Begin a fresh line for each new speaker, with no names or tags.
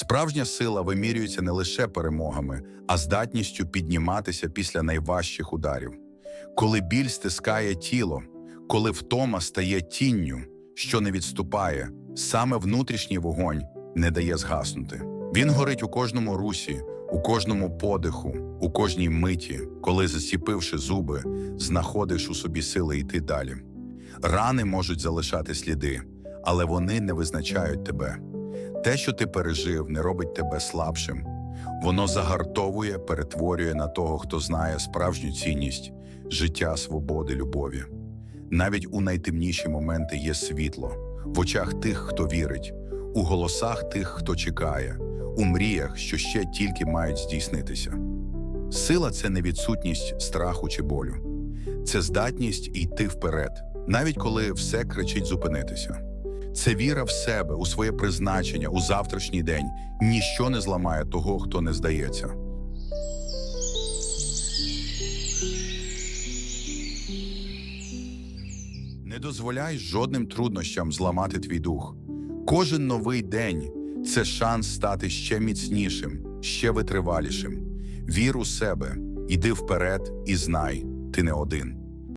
Справжня сила вимірюється не лише перемогами, а здатністю підніматися після найважчих ударів. Коли біль стискає тіло, коли втома стає тінню, що не відступає, саме внутрішній вогонь не дає згаснути. Він горить у кожному русі, у кожному подиху, у кожній миті, коли, заціпивши зуби, знаходиш у собі сили йти далі. Рани можуть залишати сліди, але вони не визначають тебе. Те, що ти пережив, не робить тебе слабшим. Воно загартовує, перетворює на того, хто знає справжню цінність життя, свободи, любові. Навіть у найтемніші моменти є світло в очах тих, хто вірить, у голосах тих, хто чекає, у мріях, що ще тільки мають здійснитися. Сила це не відсутність страху чи болю, це здатність йти вперед, навіть коли все кричить зупинитися. Це віра в себе, у своє призначення, у завтрашній день. Ніщо не зламає того, хто не здається. Не дозволяй жодним труднощам зламати твій дух. Кожен новий день це шанс стати ще міцнішим, ще витривалішим. Вір у себе, іди вперед і знай, ти не один.